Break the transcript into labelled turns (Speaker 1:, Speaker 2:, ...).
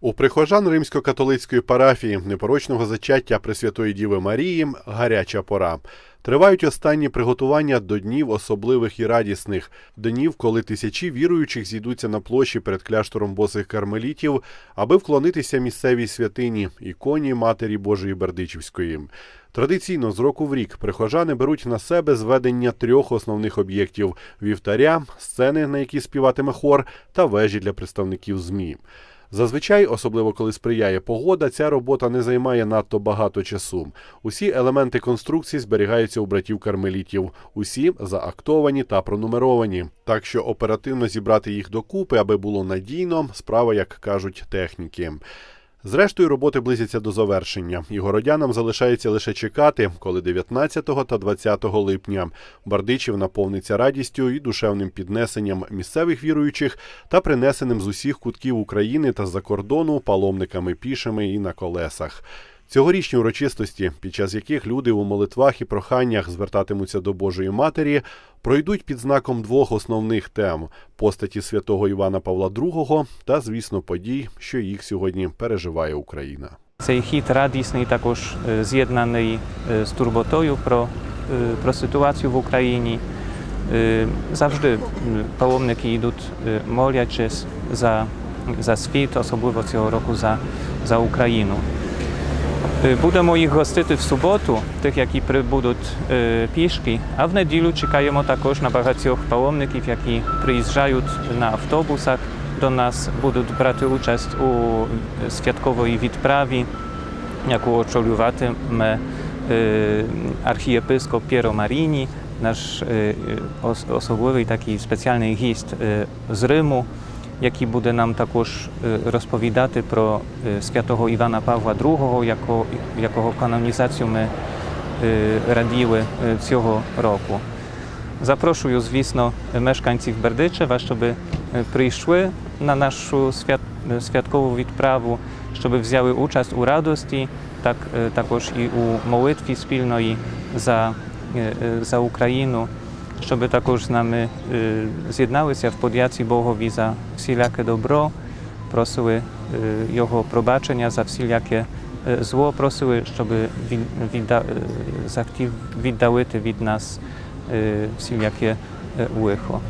Speaker 1: У прихожан римсько-католицької парафії непорочного зачаття Пресвятої Діви Марії гаряча пора. Тривають останні приготування до днів особливих і радісних, днів, коли тисячі віруючих зійдуться на площі перед кляштором босих кармелітів, аби вклонитися місцевій святині, іконі Матері Божої Бердичівської. Традиційно з року в рік прихожани беруть на себе зведення трьох основних об'єктів: вівтаря, сцени, на які співатиме хор, та вежі для представників ЗМІ. Зазвичай, особливо коли сприяє погода, ця робота не займає надто багато часу. Усі елементи конструкції зберігаються у братів кармелітів, усі заактовані та пронумеровані. Так що оперативно зібрати їх докупи, аби було надійно, справа, як кажуть техніки. Зрештою, роботи близяться до завершення, і городянам залишається лише чекати, коли 19 та 20 липня Бардичів наповниться радістю і душевним піднесенням місцевих віруючих та принесеним з усіх кутків України та з-за кордону паломниками пішими і на колесах. Цьогорічні урочистості, під час яких люди у молитвах і проханнях звертатимуться до Божої Матері, пройдуть під знаком двох основних тем постаті святого Івана Павла II та, звісно, подій, що їх сьогодні переживає Україна.
Speaker 2: Цей хід радісний також е, з'єднаний е, з турботою про, е, про ситуацію в Україні. Завжди паломники йдуть молячись за, за світ, особливо цього року за, за Україну. Е, Будемо їх гостити в суботу, тих, які прибудуть е, пішки, а в неділю чекаємо також на багатьох паломників, які приїжджають на автобусах до нас, будуть брати участь у святковій відправі, яку очолюватиме е, архієпископ Пєро Маріні, наш е, ос- особливий такий спеціальний гість е, з Риму, Який буде нам також е, розповідати про е, святого Івана Павла II, яко- якого канонізацію ми е, раділи цього року. Запрошую, звісно, мешканців Бердичева, щоб прийшли на нашу свят, святкову відправу, щоб взяли участь у радості, так також і у молитві спільної за, за Україну, щоб також з нами е, з'єдналися в подяці Богові за всіляке добро, просили е, Його пробачення за всіляке е, зло, просили, щоб він відда, е, захотів віддалити від нас е, всіляке е, лихо.